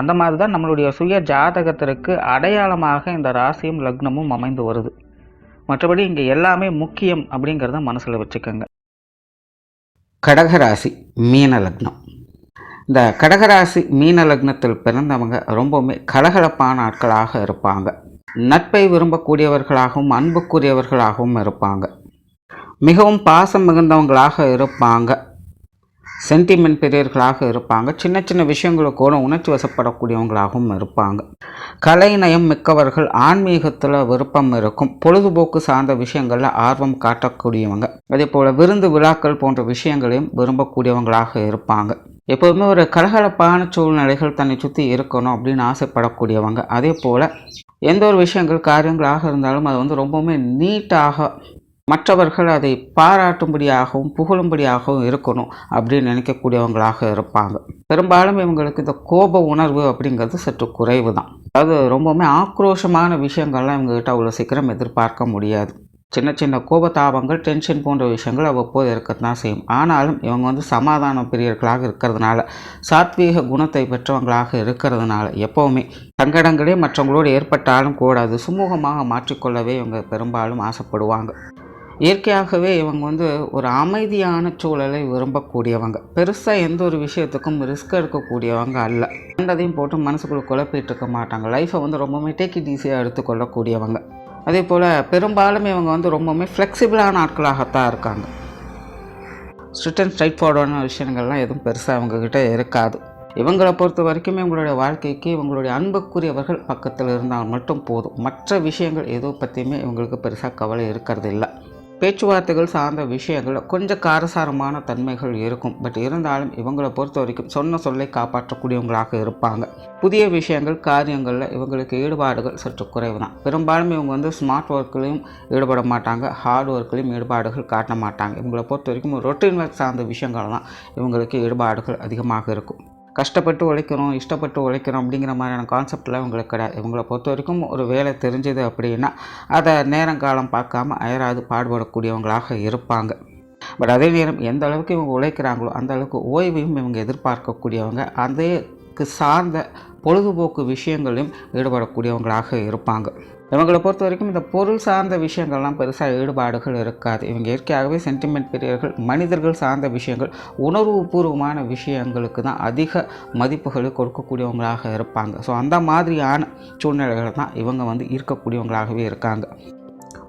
அந்த மாதிரி தான் நம்மளுடைய சுய ஜாதகத்திற்கு அடையாளமாக இந்த ராசியும் லக்னமும் அமைந்து வருது. மற்றபடி இங்கே எல்லாமே முக்கியம் அப்படிங்கிறத மனசில் வச்சுக்கோங்க. கடகராசி மீன லக்னம். இந்த கடகராசி மீன லக்னத்தில் பிறந்தவங்க ரொம்பவுமே கலகலப்பான ஆட்களாக இருப்பாங்க. நட்பை விரும்பக்கூடியவர்களாகவும் அன்புக்குரியவர்களாகவும் இருப்பாங்க. மிகவும் பாசம் மிகுந்தவங்களாக இருப்பாங்க. சென்டிமெண்ட் பெரியர்களாக இருப்பாங்க. சின்ன சின்ன விஷயங்களுக்கு கூட உணர்ச்சி வசப்படக்கூடியவங்களாகவும் இருப்பாங்க. கலைநயம் மிக்கவர்கள் ஆன்மீகத்தில் விருப்பம் இருக்கும். பொழுதுபோக்கு சார்ந்த விஷயங்களில் ஆர்வம் காட்டக்கூடியவங்க. அதே போல் விருந்து விழாக்கள் போன்ற விஷயங்களையும் விரும்பக்கூடியவங்களாக இருப்பாங்க. எப்போதுமே ஒரு கலகலப்பான சூழ்நிலைகள் தன்னை சுற்றி இருக்கணும் அப்படின்னு ஆசைப்படக்கூடியவங்க. அதே போல் எந்த ஒரு விஷயங்கள் காரியங்களாக இருந்தாலும் அது வந்து ரொம்பவுமே நீட்டாக மற்றவர்கள் அதை பாராட்டும்படியாகவும் புகழும்படியாகவும் இருக்கணும் அப்படின்னு நினைக்கக்கூடியவங்களாக இருப்பாங்க. பெரும்பாலும் இவங்களுக்கு இந்த கோப உணர்வு அப்படிங்கிறது சற்று குறைவு தான் அதாவது ரொம்பவுமே ஆக்ரோஷமான விஷயங்கள்லாம் இவங்ககிட்ட அவ்வளோ சீக்கிரம் எதிர்பார்க்க முடியாது. சின்ன சின்ன கோபதாபங்கள் டென்ஷன் போன்ற விஷயங்கள் அவ்வப்போது இருக்கத்தான் செய்யும். ஆனாலும் இவங்க வந்து சமாதான பிரியர்களாக இருக்கிறதுனால சாத்வீக குணத்தை பெற்றவங்களாக இருக்கிறதுனால எப்போவுமே சங்கடங்களே மற்றவங்களோடு ஏற்பட்டாலும் கூடாது. சுமூகமாக மாற்றிக்கொள்ளவே இவங்க பெரும்பாலும் ஆசைப்படுவாங்க. இயற்கையாகவே இவங்க வந்து ஒரு அமைதியான சூழலை விரும்பக்கூடியவங்க. பெருசாக எந்த ஒரு விஷயத்துக்கும் ரிஸ்க் எடுக்கக்கூடியவங்க அல்ல. கண்டதையும் போட்டு மனசுக்குள்ளே குழப்பிட்டு இருக்க மாட்டாங்க. லைஃப்பை வந்து ரொம்பவுமே டேக் இட் ஈஸியாக எடுத்துக்கொள்ளக்கூடியவங்க. அதே போல் பெரும்பாலும் இவங்க வந்து ரொம்பவுமே ஃப்ளெக்சிபிளான ஆட்களாகத்தான் இருக்காங்க. ஸ்ட்ரிட் அண்ட் ஸ்ட்ரைட் ஃபார்வர்டான விஷயங்கள்லாம் எதுவும் பெருசாக அவங்கக்கிட்ட இருக்காது. இவங்களை பொறுத்த வரைக்கும் இவங்களுடைய வாழ்க்கைக்கு இவங்களுடைய அன்புக்குரியவர்கள் பக்கத்தில் இருந்தால் மட்டும் போதும். மற்ற விஷயங்கள் எதுவும் பற்றியுமே இவங்களுக்கு பெருசாக கவலை இருக்கிறது இல்லை பேச்சுவார்த்தைகள் சார்ந்த விஷயங்கள் கொஞ்சம் காரசாரமான தன்மைகள் இருக்கும். பட் இருந்தாலும் இவங்களை பொறுத்த வரைக்கும் சொன்ன சொல்லை காப்பாற்றக்கூடியவங்களாக இருப்பாங்க. புதிய விஷயங்கள் காரியங்களில் இவங்களுக்கு ஈடுபாடுகள் சற்று குறைவு தான் பெரும்பாலும் இவங்க வந்து ஸ்மார்ட் ஒர்க்லையும் ஈடுபட மாட்டாங்க. ஹார்ட் ஒர்க்லையும் ஈடுபாடுகள் காட்ட மாட்டாங்க. இவங்களை பொறுத்த வரைக்கும் ரொட்டீன் ஒர்க் சார்ந்த விஷயங்கள் தான் இவங்களுக்கு ஈடுபாடுகள் அதிகமாக இருக்கும். கஷ்டப்பட்டு உழைக்கிறோம் இஷ்டப்பட்டு உழைக்கிறோம் அப்படிங்கிற மாதிரியான கான்செப்ட்லாம் இவங்களுக்கு கிடையாது இவங்களை பொறுத்த வரைக்கும் ஒரு வேலை தெரிஞ்சது அப்படின்னா அதை நேரங்காலம் பார்க்காம அயராது பாடுபடக்கூடியவங்களாக இருப்பாங்க. பட் அதே நேரம் எந்த அளவுக்கு இவங்க உழைக்கிறாங்களோ அந்த அளவுக்கு ஓய்வையும் இவங்க எதிர்பார்க்கக்கூடியவங்க அதேக்கு சார்ந்த பொழுதுபோக்கு விஷயங்களையும் ஈடுபடக்கூடியவங்களாக இருப்பாங்க. இவங்களை பொறுத்த வரைக்கும் இந்த பொருள் சார்ந்த விஷயங்கள்லாம் பெருசாக ஈடுபாடுகள் இருக்காது. இவங்க இயற்கையாகவே சென்டிமெண்ட் பெரியவர்கள் மனிதர்கள் சார்ந்த விஷயங்கள் உணர்வுபூர்வமான விஷயங்களுக்கு தான் அதிக மதிப்புகளை கொடுக்கக்கூடியவங்களாக இருப்பாங்க. ஸோ அந்த மாதிரியான சூழ்நிலைகள் தான் இவங்க வந்து இருக்கக்கூடியவங்களாகவே இருக்காங்க.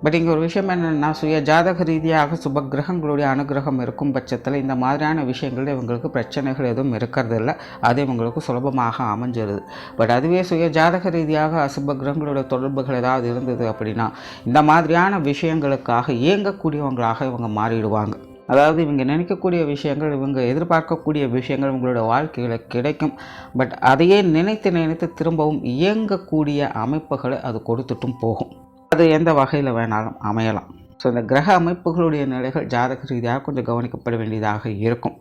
பட் இங்கே ஒரு விஷயம் என்னென்னா சுய ஜாதக ரீதியாக சுப கிரகங்களுடைய அனுகிரகம் இருக்கும் பட்சத்தில் இந்த மாதிரியான விஷயங்கள் இவங்களுக்கு பிரச்சனைகள் எதுவும் இருக்கிறது இல்லை அது இவங்களுக்கு சுலபமாக அமைஞ்சிருது. பட் அதுவே சுய ஜாதக ரீதியாக அசுப கிரகங்களுடைய தொடர்புகள் ஏதாவது இருந்தது அப்படின்னா இந்த மாதிரியான விஷயங்களுக்காக இயங்கக்கூடியவங்களாக இவங்க மாறிடுவாங்க. அதாவது இவங்க நினைக்கக்கூடிய விஷயங்கள் இவங்க எதிர்பார்க்கக்கூடிய விஷயங்கள் இவங்களோட வாழ்க்கையில் கிடைக்கும். பட் அதையே நினைத்து நினைத்து திரும்பவும் இயங்கக்கூடிய அமைப்புகளை அது கொடுத்துட்டும் போகும். அது எந்த வகையில் வேணாலும் அமையலாம். ஸோ இந்த கிரக அமைப்புகளுடைய நிலைகள் ஜாதக ரீதியாக கொஞ்சம் கவனிக்கப்பட வேண்டியதாக இருக்கும்.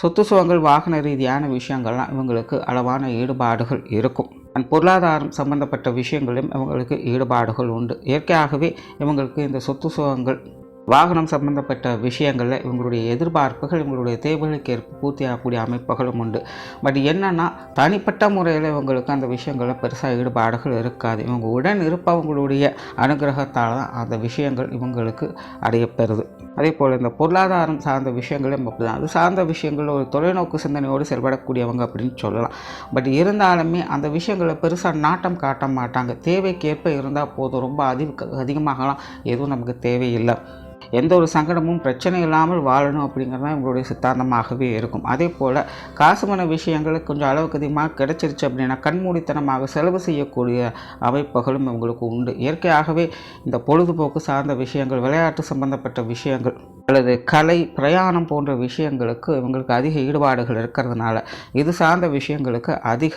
சொத்து சுகங்கள் வாகன ரீதியான விஷயங்கள்லாம் இவங்களுக்கு அளவான ஈடுபாடுகள் இருக்கும். அண்ட் பொருளாதாரம் சம்பந்தப்பட்ட விஷயங்களிலும் இவங்களுக்கு ஈடுபாடுகள் உண்டு. இயற்கையாகவே இவங்களுக்கு இந்த சொத்து சுகங்கள் வாகனம் சம்பந்தப்பட்ட விஷயங்களில் இவங்களுடைய எதிர்பார்ப்புகள் இவங்களுடைய தேவைகளுக்கு ஏற்ப பூர்த்தியாகக்கூடிய அமைப்புகளும் உண்டு. பட் என்னென்னா தனிப்பட்ட முறையில் இவங்களுக்கு அந்த விஷயங்களில் பெருசாக ஈடுபாடுகள் இருக்காது. இவங்க உடன் இருப்பவங்களுடைய அனுகிரகத்தால் தான் அந்த விஷயங்கள் இவங்களுக்கு அடையப்பெறுது. அதே போல் இந்த பொருளாதாரம் சார்ந்த விஷயங்களும் அப்படி தான் அது சார்ந்த விஷயங்கள் ஒரு தொலைநோக்கு சிந்தனையோடு செயல்படக்கூடியவங்க அப்படின்னு சொல்லலாம். பட் இருந்தாலுமே அந்த விஷயங்களை பெருசாக நாட்டம் காட்ட மாட்டாங்க. தேவைக்கேற்ப இருந்தால் போதும். ரொம்ப அதிக அதிகமாகலாம் எதுவும் நமக்கு தேவையில்லை. எந்த ஒரு சங்கடமும் பிரச்சனை இல்லாமல் வாழணும் அப்படிங்கிறது தான் இவங்களுடைய சித்தாந்தமாகவே இருக்கும். அதே போல் காசுமன விஷயங்கள் கொஞ்சம் அளவுக்கு அதிகமாக கிடைச்சிருச்சு அப்படின்னா கண்மூடித்தனமாக செலவு செய்யக்கூடிய அமைப்புகளும் இவங்களுக்கு உண்டு. இயற்கையாகவே இந்த பொழுதுபோக்கு சார்ந்த விஷயங்கள் விளையாட்டு சம்பந்தப்பட்ட விஷயங்கள் அல்லது கலை பிரயாணம் போன்ற விஷயங்களுக்கு இவங்களுக்கு அதிக ஈடுபாடுகள் இருக்கிறதுனால இது சார்ந்த விஷயங்களுக்கு அதிக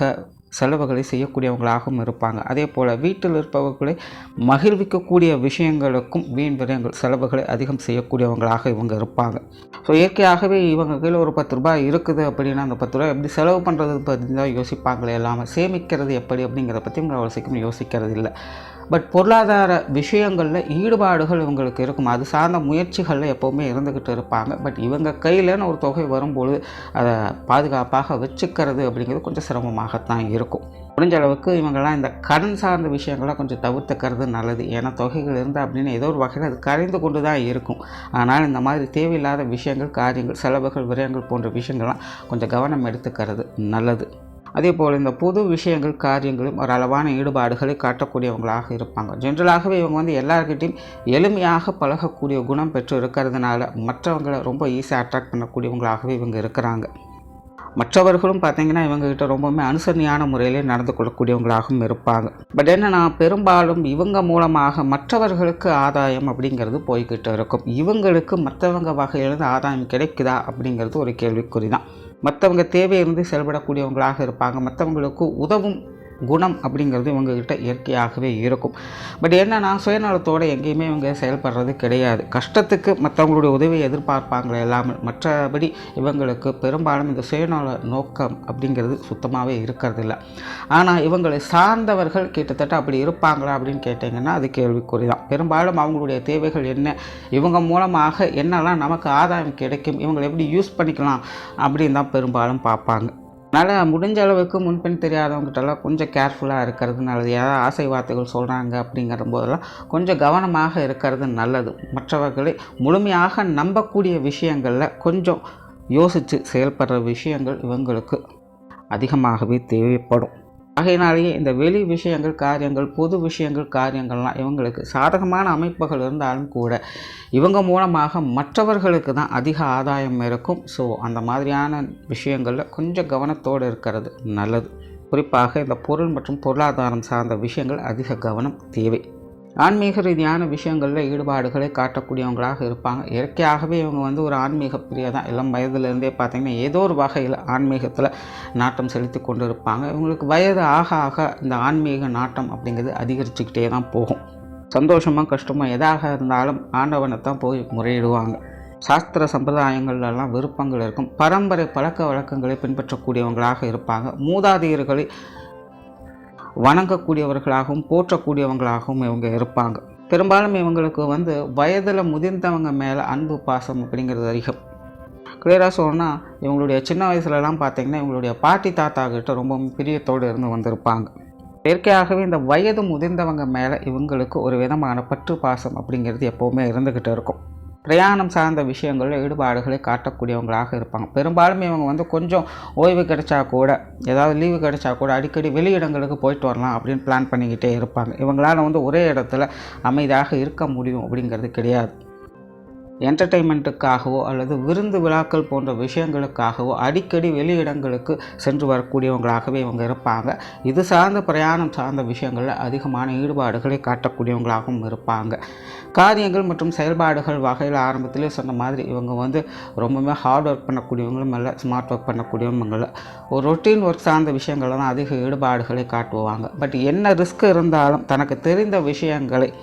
செலவுகளை செய்யக்கூடியவங்களாகவும் இருப்பாங்க. அதே போல் வீட்டில் இருப்பவர்களை மகிழ்விக்கக்கூடிய விஷயங்களுக்கும் வீண் விரயங்கள் செலவுகளை அதிகம் செய்யக்கூடியவங்களாக இவங்க இருப்பாங்க. ஸோ இயற்கையாகவே இவங்க கையில் ஒரு பத்து ரூபாய் இருக்குது அப்படின்னா அந்த பத்து ரூபாய் எப்படி செலவு பண்ணுறது பற்றி தான் யோசிப்பாங்களே இல்லாமல் சேமிக்கிறது எப்படி அப்படிங்கிறத பற்றி இவங்க அவ்வளோ சீக்கிரம் யோசிக்கிறது இல்லை பட் பொருளாதார விஷயங்களில் ஈடுபாடுகள் இவங்களுக்கு இருக்கும். அது சார்ந்த முயற்சிகளில் எப்போவுமே இருந்துக்கிட்டு இருப்பாங்க. பட் இவங்க கையிலன்னு ஒரு தொகை வரும்பொழுது அதை பாதுகாப்பாக வச்சுக்கிறது அப்படிங்கிறது கொஞ்சம் சிரமமாகத்தான் இருக்கும். முடிஞ்ச அளவுக்கு இவங்கெல்லாம் இந்த கடன் சார்ந்த விஷயங்களை கொஞ்சம் தவிர்த்துக்கிறது நல்லது. ஏன்னா தொகைகள் இருந்தால் அப்படின்னு ஏதோ ஒரு வகையில் அது கரைந்து கொண்டு தான் இருக்கும். ஆனால் இந்த மாதிரி தேவையில்லாத விஷயங்கள் காரியங்கள் செலவுகள் விரயங்கள் போன்ற விஷயங்கள்லாம் கொஞ்சம் கவனம் எடுத்துக்கிறது நல்லது. அதே போல் இந்த புது விஷயங்கள் காரியங்களும் ஒரு அளவான ஈடுபாடுகளை காட்டக்கூடியவங்களாக இருப்பாங்க. ஜென்ரலாகவே இவங்க வந்து எல்லார்கிட்டையும் எளிமையாக பழகக்கூடிய குணம் பெற்று இருக்கிறதுனால மற்றவங்களை ரொம்ப ஈஸியாக அட்ராக்ட் பண்ணக்கூடியவங்களாகவே இவங்க இருக்கிறாங்க. மற்றவர்களும் பார்த்தீங்கன்னா இவங்ககிட்ட ரொம்பவுமே அனுசரணையான முறையிலே நடந்து கொள்ளக்கூடியவங்களாகவும் இருப்பாங்க. பட் என்னென்னா பெரும்பாலும் இவங்க மூலமாக மற்றவர்களுக்கு ஆதாயம் அப்படிங்கிறது போய்கிட்டு இருக்கும். இவங்களுக்கு மற்றவங்க வகையிலிருந்து ஆதாயம் கிடைக்குதா அப்படிங்கிறது ஒரு கேள்விக்குறி தான் மற்றவங்க தேவையிலிருந்து செயல்படக்கூடியவங்களாக இருப்பாங்க. மற்றவங்களுக்கு உதவும் குணம் அப்படிங்கிறது இவங்ககிட்ட இயற்கையாகவே இருக்கும். பட் என்னென்னா சுயநலத்தோடு எங்கேயுமே இவங்க செயல்படுறது கிடையாது. கஷ்டத்துக்கு மற்றவங்களுடைய உதவியை எதிர்பார்ப்பாங்களே இல்லாமல் மற்றபடி இவங்களுக்கு பெரும்பாலும் இந்த சுயநல நோக்கம் அப்படிங்கிறது சுத்தமாகவே இருக்கிறதில்ல. ஆனால் இவங்களை சார்ந்தவர்கள் கிட்டத்தட்ட அப்படி இருப்பாங்களா அப்படின்னு கேட்டிங்கன்னா அது கேள்விக்குறி தான் பெரும்பாலும் அவங்களுடைய தேவைகள் என்ன? இவங்க மூலமாக என்னெல்லாம் நமக்கு ஆதாயம் கிடைக்கும்? இவங்களை எப்படி யூஸ் பண்ணிக்கலாம் அப்படின்னு தான் பெரும்பாலும் பார்ப்பாங்க. அதனால் முடிஞ்ச அளவுக்கு முன்பின் தெரியாதவங்ககிட்டலாம் கொஞ்சம் கேர்ஃபுல்லாக இருக்கிறது நல்லது. ஏதாவது ஆசை வார்த்தைகள் சொல்கிறாங்க அப்படிங்கிற போதெல்லாம் கொஞ்சம் கவனமாக இருக்கிறது நல்லது. மற்றவர்களை முழுமையாக நம்பக்கூடிய விஷயங்களில் கொஞ்சம் யோசித்து செயல்படுற விஷயங்கள் இவங்களுக்கு அதிகமாகவே தேவைப்படும். ஆகையினாலேயே இந்த வெளி விஷயங்கள் காரியங்கள் பொது விஷயங்கள் காரியங்கள்லாம் இவங்களுக்கு சாதகமான அமைப்புகள் இருந்தாலும் கூட இவங்க மூலமாக மற்றவர்களுக்கு தான் அதிக ஆதாயம் இருக்கும். ஸோ அந்த மாதிரியான விஷயங்களில் கொஞ்சம் கவனத்தோடு இருக்கிறது நல்லது. குறிப்பாக இந்த பொருள் மற்றும் பொருளாதாரம் சார்ந்த விஷயங்கள் அதிக கவனம் தேவை. ஆன்மீக ரீதியான விஷயங்களில் ஈடுபாடுகளை காட்டக்கூடியவங்களாக இருப்பாங்க. இயற்கையாகவே இவங்க வந்து ஒரு ஆன்மீக பிரியா தான். இளம் வயதுலேருந்தே பார்த்திங்கன்னா ஏதோ ஒரு வகையில் ஆன்மீகத்தில் நாட்டம் செலுத்தி கொண்டு இருப்பாங்க இவங்களுக்கு வயது ஆக ஆக இந்த ஆன்மீக நாட்டம் அப்படிங்கிறது அதிகரிச்சுக்கிட்டே தான் போகும். சந்தோஷமாக கஷ்டமாக எதாக இருந்தாலும் ஆண்டவனை தான் போய் முறையிடுவாங்க. சாஸ்திர சம்பிரதாயங்கள்லாம் விருப்பங்கள் இருக்கும். பரம்பரை பழக்க வழக்கங்களை பின்பற்றக்கூடியவங்களாக இருப்பாங்க. மூதாதையர்களை வணங்கக்கூடியவர்களாகவும் போற்றக்கூடியவங்களாகவும் இவங்க இருப்பாங்க. பெரும்பாலும் இவங்களுக்கு வந்து வயதில் முதிர்ந்தவங்க மேலே அன்பு பாசம் அப்படிங்கிறது அதிகம். கிளியராக சொன்னால் இவங்களுடைய சின்ன வயசுலலாம் பார்த்திங்கன்னா இவங்களுடைய பாட்டி தாத்தா கிட்ட ரொம்ப பிரியத்தோடு இருந்து வந்திருப்பாங்க. இயற்கையாகவே இந்த வயது முதிர்ந்தவங்க மேலே இவங்களுக்கு ஒரு விதமான பற்று பாசம் அப்படிங்கிறது எப்போவுமே இருந்துக்கிட்டு இருக்கும். பிரயாணம் சார்ந்த விஷயங்களில் ஈடுபாடுகளை காட்டக்கூடியவங்களாக இருப்பாங்க. பெரும்பாலும் இவங்க வந்து கொஞ்சம் ஓய்வு கிடைச்சா கூட ஏதாவது லீவு கிடைச்சா கூட அடிக்கடி வெளியிடங்களுக்கு போயிட்டு வரலாம் அப்படின்னு பிளான் பண்ணிக்கிட்டே இருப்பாங்க. இவங்களால வந்து ஒரே இடத்துல அமைதியாக இருக்க முடியும் அப்படிங்கிறது கிடையாது. என்டர்டெயின்மெண்ட்டுக்காகவோ அல்லது விருந்து விழாக்கள் போன்ற விஷயங்களுக்காகவோ அடிக்கடி வெளியிடங்களுக்கு சென்று வரக்கூடியவங்களாகவே இவங்க இருப்பாங்க. இது சார்ந்த பிரயாணம் சார்ந்த விஷயங்களில் அதிகமான ஈடுபாடுகளை காட்டக்கூடியவங்களாகவும் இருப்பாங்க. காரியங்கள் மற்றும் செயல்பாடுகள் வகையில் ஆரம்பத்திலே சொன்ன மாதிரி இவங்க வந்து ரொம்பவுமே ஹார்ட் ஒர்க் பண்ணக்கூடியவங்களும் இல்லை ஸ்மார்ட் ஒர்க் பண்ணக்கூடியவங்க இல்லை ஒரு ரொட்டீன் ஒர்க் சார்ந்த விஷயங்கள் தான் அதிக ஈடுபாடுகளை காட்டுவாங்க. பட் என்ன ரிஸ்க் இருந்தாலும் தனக்கு தெரிந்த விஷயங்களை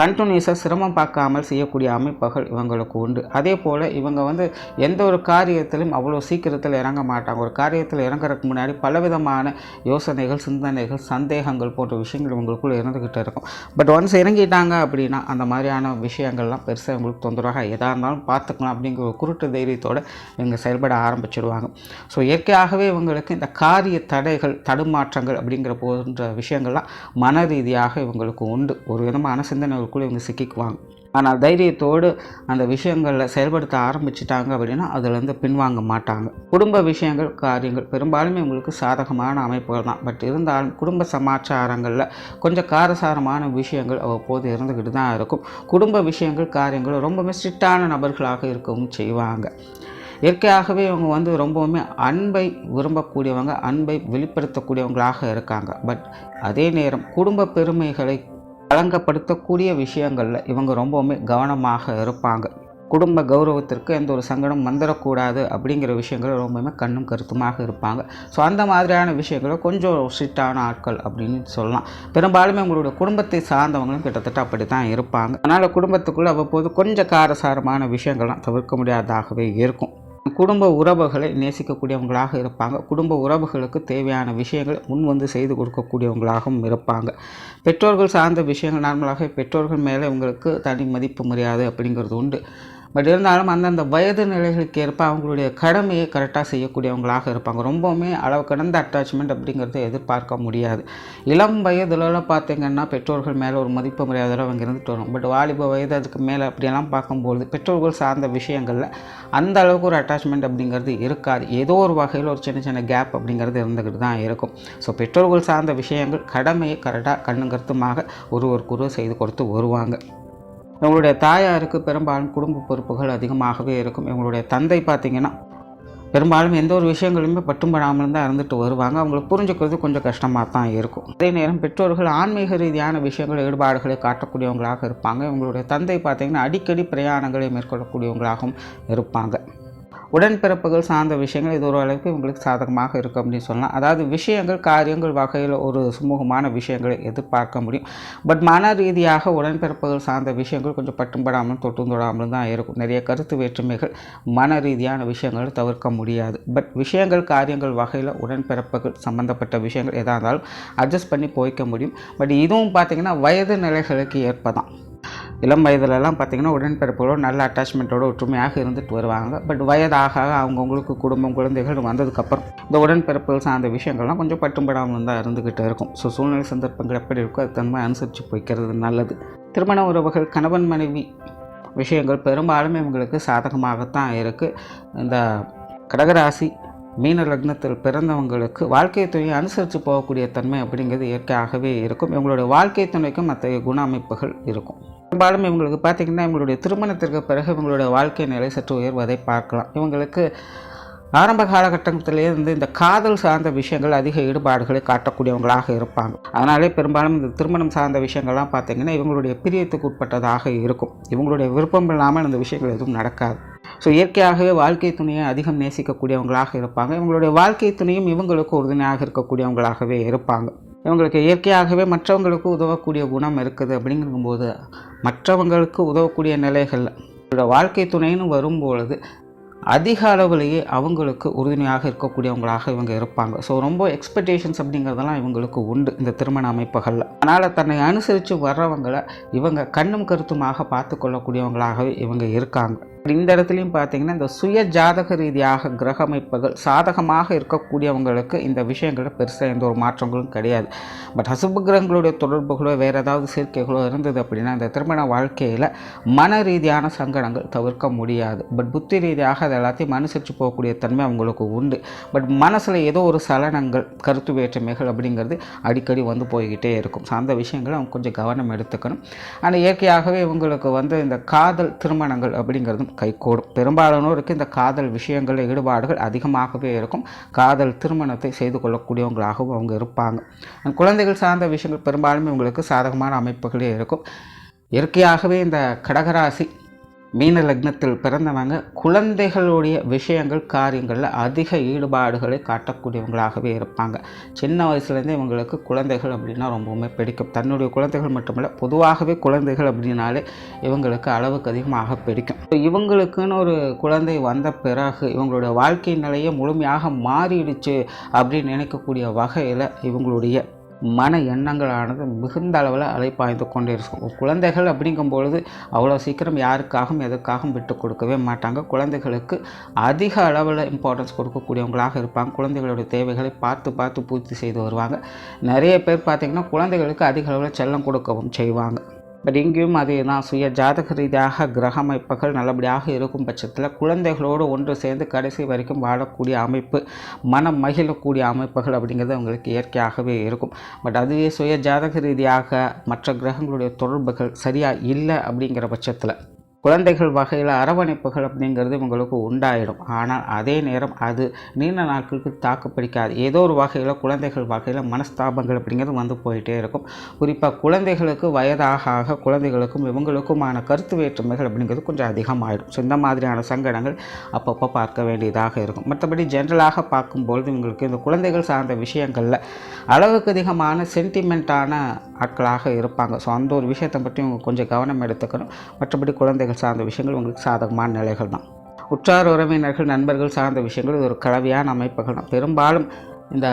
கண்டினியூஸாக சிரமம் பார்க்காமல் செய்யக்கூடிய அமைப்புகள் இவங்களுக்கு உண்டு. அதே போல் இவங்க வந்து எந்த ஒரு காரியத்திலும் அவ்வளோ சீக்கிரத்தில் இறங்க மாட்டாங்க. ஒரு காரியத்தில் இறங்குறதுக்கு முன்னாடி பலவிதமான யோசனைகள் சிந்தனைகள் சந்தேகங்கள் போன்ற விஷயங்கள் இவங்களுக்குள்ள இருந்துக்கிட்டு இருக்கும். பட் ஒன்ஸ் இறங்கிட்டாங்க அப்படின்னா அந்த மாதிரியான விஷயங்கள்லாம் பெருசாக இவங்களுக்கு தொந்தரவாக எதாக இருந்தாலும் பார்த்துக்கலாம் அப்படிங்கிற ஒரு குருட்டு தைரியத்தோடு இவங்க செயல்பட ஆரம்பிச்சிடுவாங்க ஸோ இயற்கையாகவே இவங்களுக்கு இந்த காரிய தடைகள் தடுமாற்றங்கள் அப்படிங்கிற போன்ற விஷயங்கள்லாம் மன ரீதியாக இவங்களுக்கு உண்டு. ஒரு விதமான சிந்தனை அவங்களுக்குள்ளே இவங்க சிக்கிக்குவாங்க. ஆனால் தைரியத்தோடு அந்த விஷயங்களில் செயல்படுத்த ஆரம்பிச்சிட்டாங்க அப்படின்னா அதுலேருந்து பின்வாங்க மாட்டாங்க. குடும்ப விஷயங்கள் காரியங்கள் பெரும்பாலுமே உங்களுக்கு சாதகமான அமைப்புகள் தான். பட் இருந்தாலும் குடும்ப சமாச்சாரங்களில் கொஞ்சம் காரசாரமான விஷயங்கள் அவ்வப்போது இருந்துக்கிட்டு தான் இருக்கும். குடும்ப விஷயங்கள் காரியங்கள் ரொம்பவுமே ஸ்ட்ரிக்டான நபர்களாக இருக்கவும் செய்வாங்க. இயற்கையாகவே இவங்க வந்து ரொம்பவுமே அன்பை விரும்பக்கூடியவங்க அன்பை வெளிப்படுத்தக்கூடியவங்களாக இருக்காங்க. பட் அதே நேரம் குடும்ப பெருமைகளை களங்கப்படுத்தக்கூடிய விஷயங்களில் இவங்க ரொம்பவுமே கவனமாக இருப்பாங்க. குடும்ப கௌரவத்திற்கு எந்த ஒரு சங்கடம் வந்துடக்கூடாது அப்படிங்கிற விஷயங்கள் ரொம்பவுமே கண்ணும் கருத்துமாக இருப்பாங்க. ஸோ அந்த மாதிரியான விஷயங்களை கொஞ்சம் ஸ்ட்ரிக்டான ஆட்கள் அப்படின்னு சொல்லலாம். பெரும்பாலுமே உங்களுடைய குடும்பத்தை சார்ந்தவங்களும் கிட்டத்தட்ட அப்படி தான் இருப்பாங்க. அதனால் குடும்பத்துக்குள்ளே அவ்வப்போது கொஞ்சம் காரசாரமான விஷயங்கள்லாம் தவிர்க்க முடியாததாகவே இருக்கும். குடும்ப உறவுகளை நேசிக்கக்கூடியவங்களாக இருப்பாங்க. குடும்ப உறவுகளுக்கு தேவையான விஷயங்கள் முன் வந்து செய்து கொடுக்கக்கூடியவங்களாகவும் இருப்பாங்க. பெற்றோர்கள் சார்ந்த விஷயங்கள் நார்மலாக பெற்றோர்கள் மேலே இவங்களுக்கு தனி மதிப்பு மரியாதை அப்படிங்கிறது உண்டு. பட் இருந்தாலும் அந்தந்த வயது நிலைகளுக்கு ஏற்ப அவங்களுடைய கடமையை கரெக்டாக செய்யக்கூடியவங்களாக இருப்பாங்க. ரொம்பவுமே அளவு கடந்த அட்டாச்மெண்ட் அப்படிங்கிறத எதிர்பார்க்க முடியாது. இளம் வயதுலலாம் பார்த்திங்கன்னா பெற்றோர்கள் மேலே ஒரு மதிப்பு மரியாதையில் அவங்க இருந்துட்டு வரும். பட் வாலிப வயது அதுக்கு மேலே அப்படியெல்லாம் பார்க்கும்போது பெற்றோர்கள் சார்ந்த விஷயங்களில் அந்த அளவுக்கு ஒரு அட்டாச்மெண்ட் அப்படிங்கிறது இருக்காது. ஏதோ ஒரு வகையில் ஒரு சின்ன சின்ன கேப் அப்படிங்கிறது இருந்துக்கிட்டு தான் இருக்கும். ஸோ பெற்றோர்கள் சார்ந்த விஷயங்கள் கடமையை கரெக்டாக கண்ணுங்கருத்துமாக ஒருவருக்கொருவர் செய்து கொடுத்து வருவாங்க. இவங்களுடைய தாயாருக்கு பெரும்பாலும் குடும்ப பொறுப்புகள் அதிகமாகவே இருக்கும். இவங்களுடைய தந்தை பார்த்திங்கன்னா பெரும்பாலும் எந்த ஒரு விஷயங்களுமே பட்டும்படாமல் தான் இருந்துட்டு வருவாங்க. அவங்களை புரிஞ்சுக்கிறது கொஞ்சம் கஷ்டமாக தான் இருக்கும். அதே நேரம் பெற்றோர்கள் ஆன்மீக ரீதியான விஷயங்கள் ஈடுபாடுகளை காட்டக்கூடியவங்களாக இருப்பாங்க. இவங்களுடைய தந்தை பார்த்திங்கன்னா அடிக்கடி பிரயாணங்களை மேற்கொள்ளக்கூடியவங்களாகவும் இருப்பாங்க. உடன்பிறப்புகள் சார்ந்த விஷயங்கள் இது ஒரு அளவுக்கு இவங்களுக்கு சாதகமாக இருக்கும் அப்படின்னு சொல்லலாம். அதாவது விஷயங்கள் காரியங்கள் வகையில் ஒரு சுமூகமான விஷயங்களை எதிர்பார்க்க முடியும். பட் மன ரீதியாக உடன்பிறப்புகள் சார்ந்த விஷயங்கள் கொஞ்சம் பட்டும்படாமலும் தொட்டும் தொடாமலும் தான் இருக்கும். நிறைய கருத்து வேற்றுமைகள் மன ரீதியான விஷயங்களை தவிர்க்க முடியாது. பட் விஷயங்கள் காரியங்கள் வகையில் உடன்பிறப்புகள் சம்மந்தப்பட்ட விஷயங்கள் எதாக இருந்தாலும் அட்ஜஸ்ட் பண்ணி போய்க்க முடியும். பட் இதுவும் பார்த்திங்கன்னா வயது நிலைகளுக்கு ஏற்ப தான் இளம் வயதுலலாம் பார்த்திங்கன்னா உடன்பிறப்புகளோடு நல்ல அட்டாச்மெண்ட்டோட ஒற்றுமையாக இருந்துட்டு வருவாங்க. பட் வயதாக அவங்கவுங்களுக்கு குடும்பம் குழந்தைகள் வந்ததுக்கப்புறம் இந்த உடன்பிறப்புகள் சார்ந்த விஷயங்கள்லாம் கொஞ்சம் பட்டும்படாமல் தான் இருந்துக்கிட்டு இருக்கும். ஸோ சூழ்நிலை சந்தர்ப்பங்கள் எப்படி இருக்கோ அது தன்மை அனுசரித்து போய்க்கிறது நல்லது. திருமண உறவுகள் கணவன் மனைவி விஷயங்கள் பெரும்பாலும் இவங்களுக்கு சாதகமாகத்தான் இருக்குது இந்த கடகராசி மீன லக்னத்தில் பிறந்தவங்களுக்கு வாழ்க்கை துணையை அனுசரித்து போகக்கூடிய தன்மை அப்படிங்கிறது இயற்கையாகவே இருக்கும். இவங்களுடைய வாழ்க்கை துணைக்கும் அத்தகைய குண அமைப்புகள் இருக்கும். பெரும்பாலும் இவங்களுக்கு பார்த்திங்கன்னா இவங்களுடைய திருமணத்திற்கு பிறகு இவங்களுடைய வாழ்க்கை நிலை சற்று உயர்வதை பார்க்கலாம். இவங்களுக்கு ஆரம்ப காலகட்டத்திலேருந்து இந்த காதல் சார்ந்த விஷயங்கள் அதிக ஈடுபாடுகளை காட்டக்கூடியவங்களாக இருப்பாங்க. அதனாலே பெரும்பாலும் இந்த திருமணம் சார்ந்த விஷயங்கள்லாம் பார்த்திங்கன்னா இவங்களுடைய பிரியத்துக்கு உட்பட்டதாக இருக்கும். இவங்களுடைய விருப்பம் இல்லாமல் இந்த விஷயங்கள் எதுவும் நடக்காது. ஸோ இயற்கையாகவே வாழ்க்கை துணையை அதிகம் நேசிக்கக்கூடியவங்களாக இருப்பாங்க. இவங்களுடைய வாழ்க்கை துணையும் இவங்களுக்கு உறுதுணையாக இருக்கக்கூடியவங்களாகவே இருப்பாங்க. இவங்களுக்கு இயற்கையாகவே மற்றவங்களுக்கு உதவக்கூடிய குணம் இருக்குது அப்படிங்கும்போது மற்றவங்களுக்கு உதவக்கூடிய நிலைகள். வாழ்க்கை துணைன்னு வரும்பொழுது அதிக அளவுலேயே அவங்களுக்கு உறுதுணையாக இருக்கக்கூடியவங்களாக இவங்க இருப்பாங்க. ஸோ ரொம்ப எக்ஸ்பெக்டேஷன்ஸ் அப்படிங்கிறதெல்லாம் இவங்களுக்கு உண்டு இந்த திருமண அமைப்புகளில். அதனால் தன்னை அனுசரித்து வர்றவங்களை இவங்க கண்ணும் கருத்துமாக பார்த்து கொள்ளக்கூடியவங்களாகவே இவங்க இருக்காங்க. இந்த இடத்துலையும் பார்த்தீங்கன்னா இந்த சுய ஜாதக ரீதியாக கிரக அமைப்புகள் சாதகமாக இருக்கக்கூடியவங்களுக்கு இந்த விஷயங்கள பெருசாக எந்த ஒரு மாற்றங்களும் கிடையாது. பட் அசுப கிரகங்களுடைய தொடர்புகளோ வேறு ஏதாவது சேர்க்கைகளோ இருந்தது அப்படின்னா இந்த திருமண வாழ்க்கையில் மன ரீதியான சங்கடங்கள் தவிர்க்க முடியாது. பட் புத்தி ரீதியாக அது எல்லாத்தையும் மனுசரித்து போகக்கூடிய தன்மை அவங்களுக்கு உண்டு. பட் மனசில் ஏதோ ஒரு சலனங்கள் கருத்து வேற்றுமைகள் அப்படிங்கிறது அடிக்கடி வந்து போய்கிட்டே இருக்கும். ஸோ அந்த விஷயங்களை அவங்க கொஞ்சம் கவனம் எடுத்துக்கணும். ஆனால் இயற்கையாகவே இவங்களுக்கு வந்து இந்த காதல் திருமணங்கள் அப்படிங்கிறதும் கைகூடும். பெரும்பாலானோருக்கு இந்த காதல் விஷயங்களில் ஈடுபாடுகள் அதிகமாகவே இருக்கும். காதல் திருமணத்தை செய்து கொள்ளக்கூடியவங்களாகவும் அவங்க இருப்பாங்க. குழந்தைகள் சார்ந்த விஷயங்கள் பெரும்பாலுமே இவங்களுக்கு சாதகமான அமைப்புகளே இருக்கும். இயற்கையாகவே இந்த கடகராசி மீன லக்னத்தில் பிறந்தவங்க குழந்தைகளுடைய விஷயங்கள் காரியங்களில் அதிக ஈடுபாடுகளை காட்டக்கூடியவங்களாகவே இருப்பாங்க. சின்ன வயசுலேருந்தே இவங்களுக்கு குழந்தைகள் அப்படின்னா ரொம்பவுமே பிடிக்கும். தன்னுடைய குழந்தைகள் மட்டுமல்ல பொதுவாகவே குழந்தைகள் அப்படின்னாலே இவங்களுக்கு அளவுக்கு அதிகமாக பிடிக்கும். இவங்களுக்குன்னு ஒரு குழந்தை வந்த பிறகு இவங்களுடைய வாழ்க்கை நிலையை முழுமையாக மாறிடுச்சு அப்படின்னு நினைக்கக்கூடிய வகையில் இவங்களுடைய மன எண்ணங்களானது மிகுந்த அளவில் அலைப்பாய்ந்து கொண்டே இருக்கும். குழந்தைகள் அப்படிங்கும் பொழுது அவ்வளோ சீக்கிரம் யாருக்காகவும் எதுக்காகவும் விட்டு கொடுக்கவே மாட்டாங்க. குழந்தைகளுக்கு அதிக அளவில் இம்பார்ட்டன்ஸ் கொடுக்கக்கூடியவங்களாக இருப்பாங்க. குழந்தைகளுடைய தேவைகளை பார்த்து பார்த்து பூர்த்தி செய்து வருவாங்க. நிறைய பேர் பார்த்திங்கன்னா குழந்தைகளுக்கு அதிக அளவில் செல்லம் கொடுக்கவும் செய்வாங்க. பட் இங்கேயும் அதே தான் சுய ஜாதக ரீதியாக கிரக அமைப்புகள் நல்லபடியாக இருக்கும் பட்சத்தில் குழந்தைகளோடு ஒன்று சேர்ந்து கடைசி வரைக்கும் வாழக்கூடிய அமைப்பு மனம் மகிழக்கூடிய அமைப்புகள் அப்படிங்கிறது அவங்களுக்கு இயற்கையாகவே இருக்கும். பட் அதுவே சுய ஜாதக ரீதியாக மற்ற கிரகங்களுடைய தொடர்புகள் சரியாக இல்லை அப்படிங்கிற பட்சத்தில் குழந்தைகள் வகையில் அரவணைப்புகள் அப்படிங்கிறது உங்களுக்கு உண்டாயிடும். ஆனால் அதே நேரம் அது நீண்ட நாட்களுக்கு தாக்கு பிடிக்காது. ஏதோ ஒரு வகையில் குழந்தைகள் வகையில் மனஸ்தாபங்கள் அப்படிங்கிறது வந்து போயிட்டே இருக்கும். குறிப்பாக குழந்தைகளுக்கு வயதாக ஆக குழந்தைகளுக்கும் இவங்களுக்குமான கருத்து வேற்றுமைகள் அப்படிங்கிறது கொஞ்சம் அதிகமாகிடும் ஸோ இந்த மாதிரியான சங்கடங்கள் அப்பப்போ பார்க்க வேண்டியதாக இருக்கும். மற்றபடி ஜென்ரலாக பார்க்கும்பொழுது இவங்களுக்கு இந்த குழந்தைகள் சார்ந்த விஷயங்களில் அளவுக்கு அதிகமான சென்டிமெண்ட்டான ஆட்களாக இருப்பாங்க. ஸோ அந்த ஒரு விஷயத்தை பற்றி இவங்க கொஞ்சம் கவனம் எடுத்துக்கணும். மற்றபடி குழந்தைகள் குழந்தைகள் சார்ந்த விஷயங்கள் உங்களுக்கு சாதகமான நிலைகள் தான். உற்றார் உறவினர்கள் நண்பர்கள் சார்ந்த விஷயங்கள் இது ஒரு கலவையான அமைப்புகள் தான். பெரும்பாலும் இந்த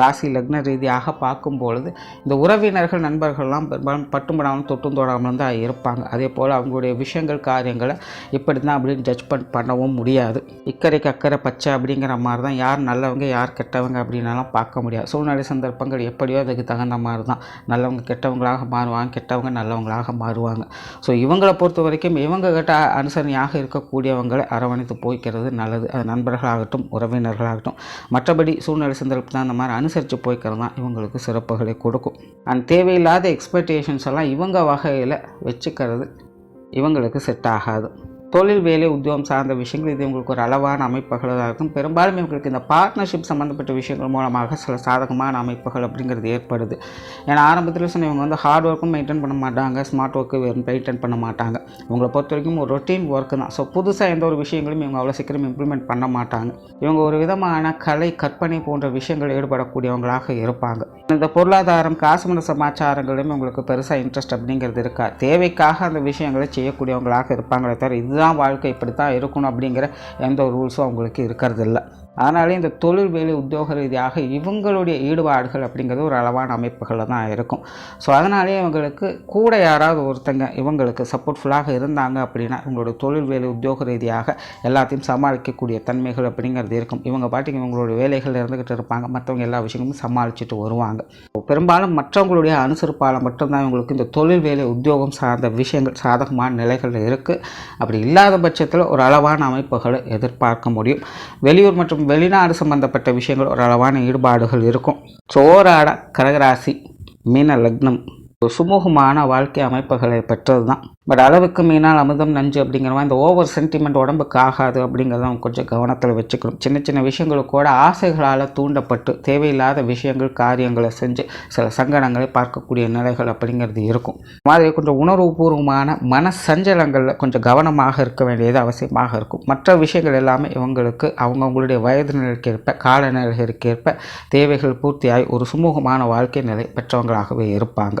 ராசி லக்ன ரீதியாக பார்க்கும் பொழுது இந்த உறவினர்கள் நண்பர்கள்லாம் பெரும்பாலும் பட்டுப்படாமல் தொட்டும் தொடாமல் தான் இருப்பாங்க. அதே போல் அவங்களுடைய விஷயங்கள் காரியங்களை இப்படி தான் அப்படின்னு ஜட்ஜ்மெண்ட் பண்ணவும் முடியாது. இக்கரைக்கு அக்கறை பச்சை அப்படிங்கிற மாதிரி தான் யார் நல்லவங்க யார் கெட்டவங்க அப்படின்னாலாம் பார்க்க முடியாது. சூழ்நிலை சந்தர்ப்பங்கள் எப்படியோ அதுக்கு தகுந்த மாதிரி தான் நல்லவங்க கெட்டவங்களாக மாறுவாங்க கெட்டவங்க நல்லவங்களாக மாறுவாங்க. ஸோ இவங்களை பொறுத்த வரைக்கும் இவங்க கிட்ட அனுசரணையாக இருக்கக்கூடியவங்களை அரவணைத்து போய்க்கிறது நல்லது. அது நண்பர்களாகட்டும் உறவினர்களாகட்டும். மற்றபடி சூழ்நிலை சந்தர்ப்பம் தான். அந்த மாதிரி அனுசரித்து போய்க்கிறது தான் இவங்களுக்கு சிறப்புகளை கொடுக்கும். அண்ட் தேவையில்லாத எக்ஸ்பெக்டேஷன்ஸ் எல்லாம் இவங்க வகையில் வச்சுக்கிறது இவங்களுக்கு செட் ஆகாது. தொழில் வேலை உத்தியோகம் சார்ந்த விஷயங்கள் இது உங்களுக்கு ஒரு அளவான அமைப்புகளாக இருக்கும். பெரும்பாலும் இவங்களுக்கு இந்த பார்ட்னர்ஷிப் சம்மந்தப்பட்ட விஷயங்கள் மூலமாக சில சாதகமான அமைப்புகள் அப்படிங்கிறது ஏற்படுது. ஏன்னா ஆரம்பத்தில் சொன்ன இவங்க வந்து ஹார்ட் ஒர்க்கும் மெயின்டைன் பண்ண மாட்டாங்க ஸ்மார்ட் ஒர்க்கு மெயின்டைன் பண்ண மாட்டாங்க. இவங்களை பொறுத்த வரைக்கும் ஒரு ரொட்டீன் ஒர்க்கு தான். ஸோ புதுசாக எந்த ஒரு விஷயங்களும் இவங்க அவ்வளோ சீக்கிரம் இம்ப்ளிமெண்ட் பண்ண மாட்டாங்க. இவங்க ஒரு விதமான கலை கற்பனை போன்ற விஷயங்கள் ஈடுபடக்கூடியவங்களாக இருப்பாங்க. இந்த பொருளாதாரம் காசுமன சமாச்சாரங்களும் உங்களுக்கு பெருசாக இன்ட்ரெஸ்ட் அப்படிங்கிறது இருக்கா? தேவைக்காக அந்த விஷயங்களை செய்யக்கூடியவங்களாக இருப்பாங்களே தவிர இது இதுதான் வாழ்க்கை இப்படி தான் இருக்கணும் அப்படிங்கிற எந்த ஒரு ரூல்ஸும் அவங்களுக்கு இருக்கிறதில்ல. அதனாலே இந்த தொழில் வேலை உத்தியோக ரீதியாக இவங்களுடைய ஈடுபாடுகள் அப்படிங்கிறது ஒரு அளவான அமைப்புகளில் தான் இருக்கும். ஸோ அதனாலே இவங்களுக்கு கூட யாராவது ஒருத்தங்க இவங்களுக்கு சப்போர்ட்ஃபுல்லாக இருந்தாங்க அப்படின்னா இவங்களோட தொழில் வேலை உத்தியோக ரீதியாக எல்லாத்தையும் சமாளிக்கக்கூடிய தன்மைகள் அப்படிங்கிறது இருக்கும். இவங்க பாட்டுக்கு இவங்களோட வேலைகள் இருந்துக்கிட்டு இருப்பாங்க. மற்றவங்க எல்லா விஷயங்களும் சமாளிச்சுட்டு வருவாங்க. பெரும்பாலும் மற்றவங்களுடைய அனுசரிப்பால் மட்டும்தான் இவங்களுக்கு இந்த தொழில் வேலை உத்தியோகம் சார்ந்த விஷயங்கள் சாதகமான நிலைகள் இருக்குது அப்படி இல்லாத பட்சத்தில் ஒரு அளவான அமைப்புகளை எதிர்பார்க்க முடியும். வெளியூர் மற்றும் வெளிநாடு சம்பந்தப்பட்ட விஷயங்கள் ஒரு அளவான ஈடுபாடுகள் இருக்கும். சோராட கடகராசி மீன லக்னம். ஒரு சுமூகமான வாழ்க்கை அமைப்புகளை பெற்றது தான் பட் அளவுக்கு மீனால் அமுதம் நஞ்சு அப்படிங்கிற மாதிரி இந்த ஓவர் சென்டிமெண்ட் உடம்புக்கு ஆகாது அப்படிங்கிறத அவங்க கொஞ்சம் கவனத்தில் வச்சுக்கணும். சின்ன சின்ன விஷயங்கள் கூட ஆசைகளால் தூண்டப்பட்டு தேவையில்லாத விஷயங்கள் காரியங்களை செஞ்சு சில சங்கடங்களை பார்க்கக்கூடிய நிலைகள் அப்படிங்கிறது இருக்கும். மாதிரி கொஞ்சம் உணர்வுபூர்வமான மன சஞ்சலங்களில் கொஞ்சம் கவனமாக இருக்க வேண்டியது அவசியமாக இருக்கும். மற்ற விஷயங்கள் எல்லாமே இவங்களுக்கு அவங்கவுங்களுடைய வயது நிலைக்கேற்ப காலநிலைகளுக்கேற்ப தேவைகள் பூர்த்தியாகி ஒரு சுமூகமான வாழ்க்கை நிலை பெற்றவங்களாகவே இருப்பாங்க.